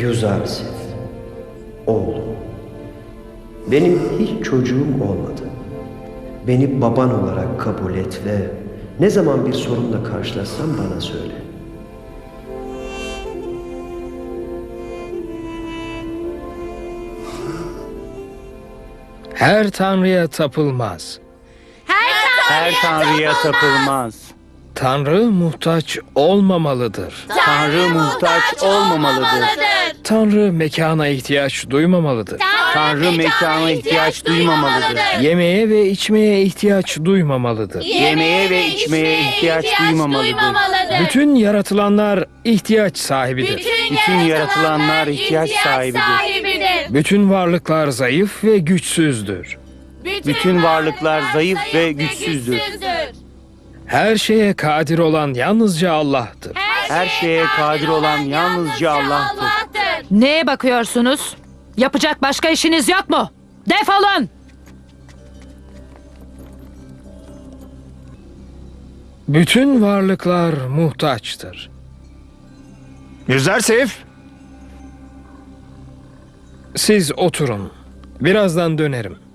Yüzarsif, oğlum. Benim hiç çocuğum olmadı. Beni baban olarak kabul et ve ne zaman bir sorunla karşılaşsam bana söyle. Her tanrıya tapılmaz. Her tanrıya tapılmaz. Tanrı muhtaç olmamalıdır. Tanrı muhtaç olmamalıdır. Tanrı mekana ihtiyaç duymamalıdır. Tanrı mekana ihtiyaç duymamalıdır. Yemeğe ve içmeye ihtiyaç duymamalıdır. Yemeğe ve içmeye ihtiyaç duymamalıdır. Bütün yaratılanlar ihtiyaç sahibidir. Bütün yaratılanlar ihtiyaç sahibidir. Bütün varlıklar zayıf ve güçsüzdür. Bütün varlıklar zayıf ve güçsüzdür. Her şeye kadir olan yalnızca Allah'tır. Her şeye kadir olan yalnızca Allah'tır. Neye bakıyorsunuz? Yapacak başka işiniz yok mu? Defolun! Bütün varlıklar muhtaçtır. Yüzersif. Siz oturun. Birazdan dönerim.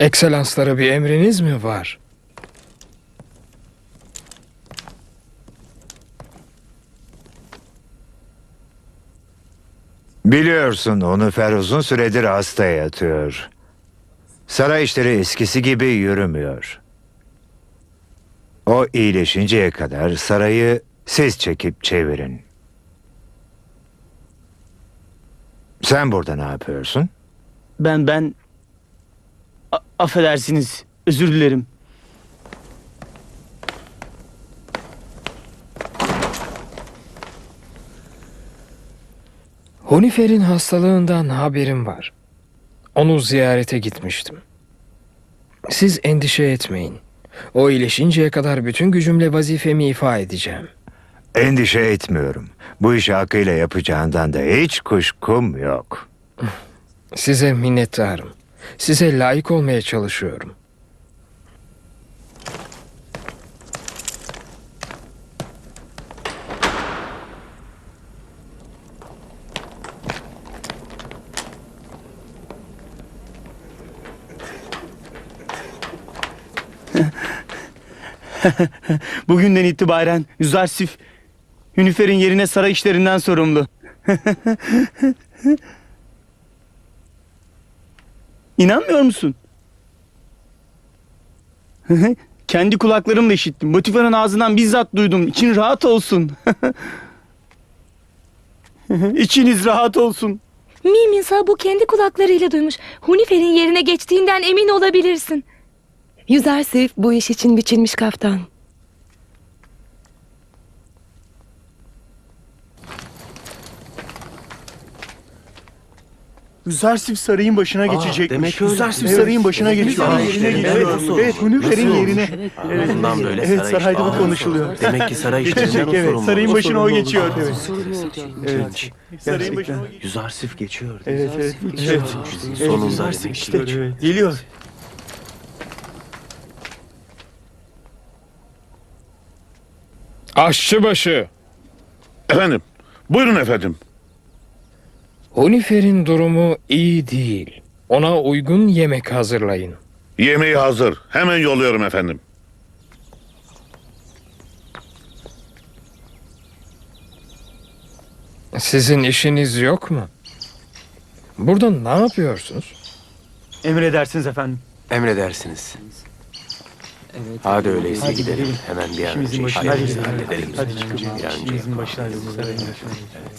Ekselanslara bir emriniz mi var? Biliyorsun Onufer uzun süredir hasta yatıyor. Saray işleri eskisi gibi yürümüyor. O iyileşinceye kadar sarayı siz çekip çevirin. Sen burada ne yapıyorsun? Ben ben A- affedersiniz. Özür dilerim. Hunifer'in hastalığından haberim var. Onu ziyarete gitmiştim. Siz endişe etmeyin. O iyileşinceye kadar bütün gücümle vazifemi ifa edeceğim. Endişe etmiyorum. Bu işi hakkıyla yapacağından da hiç kuşkum yok. Size minnettarım. Size layık olmaya çalışıyorum. Bugünden itibaren Yüzarsif Hünifer'in yerine saray işlerinden sorumlu. İnanmıyor musun? Kendi kulaklarımla işittim. Botifar'ın ağzından bizzat duydum. İçin rahat olsun. İçiniz rahat olsun. Mimisa bu kendi kulaklarıyla duymuş. Hunifer'in yerine geçtiğinden emin olabilirsin. Yüzersif bu iş için biçilmiş kaftan. Yüzarsif sarayın başına geçecek. demek öyle. Yüzarsif Evet. sarayın başına geçiyor. Saray Yerine geçiyor. Evet? Hünüfer'in yerine. Evet, Bundan böyle evet, saray sarayda bu konuşuluyor. Demek ki saray işlerinden Geçecek o evet. sorumlu. Sarayın başına o geçiyor. Evet. Evet. Sarayın başına o geçiyor. Yüzarsif geçiyor. Evet evet. Evet. Sonunda Yüzarsif demek işte. Geliyor. Aşçıbaşı, Efendim, buyurun efendim. Hunifer'in durumu iyi değil. Ona uygun yemek hazırlayın. Yemeği hazır. Hemen yolluyorum efendim. Sizin işiniz yok mu? Burada ne yapıyorsunuz? Emredersiniz efendim. Emredersiniz. Hadi öyleyse gidelim. Hemen bir an önce gidelim. halledelim. Hadi çıkalım. Bir an önce İşimizin başına gidelim. Sarayın başına gidelim.